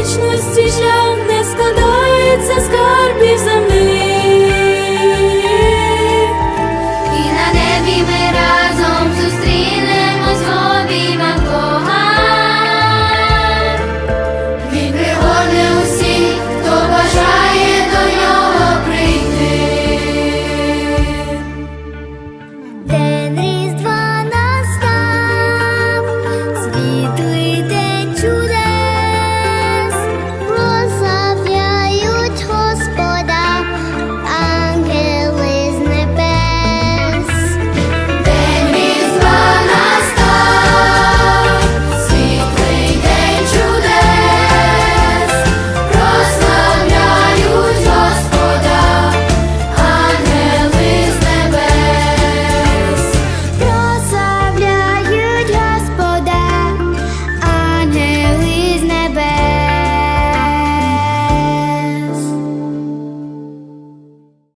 вічності шлях не складається скарбів земних.